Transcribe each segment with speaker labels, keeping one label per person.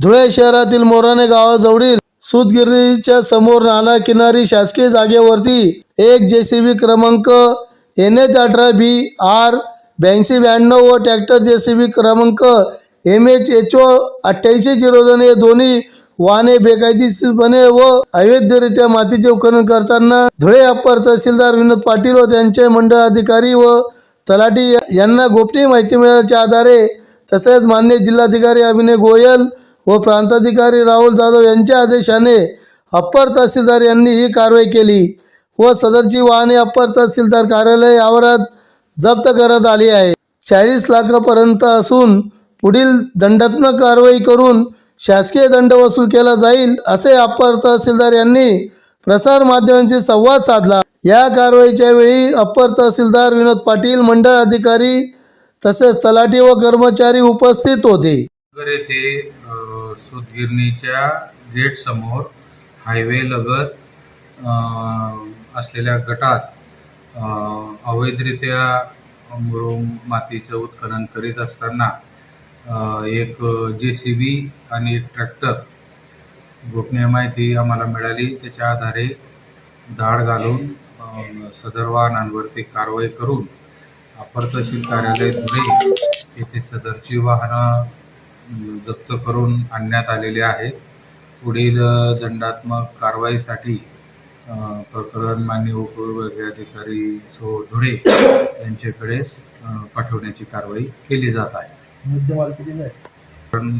Speaker 1: धुळे शहरातील मोराने गावाजवळील सूतगिरणीच्या समोर नाला किनारी शासकीय जागेवरती एक जेसीबी क्रमांक एन एच अठरा बी आर ब्याऐंशी ब्याण्णव व ट्रॅक्टर जेसीबी क्रमांक एम एच एच ओ अठ्ठ्याऐंशी झिरो दोन हे दोन्ही वाहने बेकायदेशीरपणे व अवैधरित्या मातीचे उत्खनन करताना धुळे अप्पर तहसीलदार विनोद पाटील व त्यांचे मंडळ अधिकारी व तलाठी यांना गोपनीय माहिती मिळाल्याच्या आधारे तसेच मान्य जिल्हाधिकारी अभिनय गोयल व प्रांताधिकारी राहुल जाधव यांच्या आदेशाने अप्पर तहसीलदार यांनी ही कारवाई केली व सदरची वाहने अप्पर तहसीलदार कार्यालय आवारात जप्त करण्यात आली आहे. चाळीस लाखापर्यंत असून पुढील दंडात्मक कारवाई करून शासकीय दंड वसूल केला जाईल असे अप्पर तहसीलदार यांनी प्रसार माध्यमांशी संवाद साधला. या कारवाईच्या वेळी अप्पर तहसीलदार विनोद पाटील मंडळ अधिकारी तसेच तलाठी व कर्मचारी उपस्थित होते.
Speaker 2: नगर येथे सुतगिरणीच्या सूतगिरणीच्या गेट समोर हायवे लगत असलेल्या गटात अवैधरित्या मातीचं उत्खनन करीत असताना एक जे सी बी आणि एक ट्रॅक्टर गोपनीय माहिती आम्हाला मिळाली. त्याच्या आधारे धाड घालून सदर वाहनांवरती कारवाई करून अपर तहसील कार्यालय धुळे येथे सदरची वाहनं जप्त करून आणण्यात आलेले आहे पुढील दंडात्मक कारवाईसाठी प्रकरण मान्य उपविभागीय अधिकारी सो धुळे यांच्याकडे पाठवण्याची कारवाई केली जात आहे. पण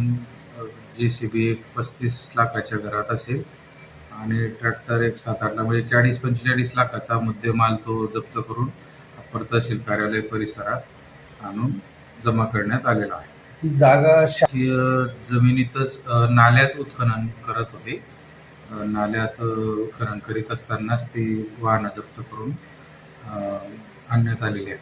Speaker 2: जे सी बी एक पस्तीस लाखाच्या घरात असेल आणि ट्रॅक्टर एक सात आठ लाख म्हणजे चाळीस पंचेचाळीस लाखाचा मुद्देमाल तो जप्त करून अप्पर तहसील कार्यालय परिसरात आणून जमा करण्यात आलेला आहे.
Speaker 3: ती जागा शा-
Speaker 2: जमिनीतच नाल्यात उत्खनन करत होते. नाल्यात उत्खनन करीत असतानाच ती वाहनं जप्त करून आणण्यात आलेली आहे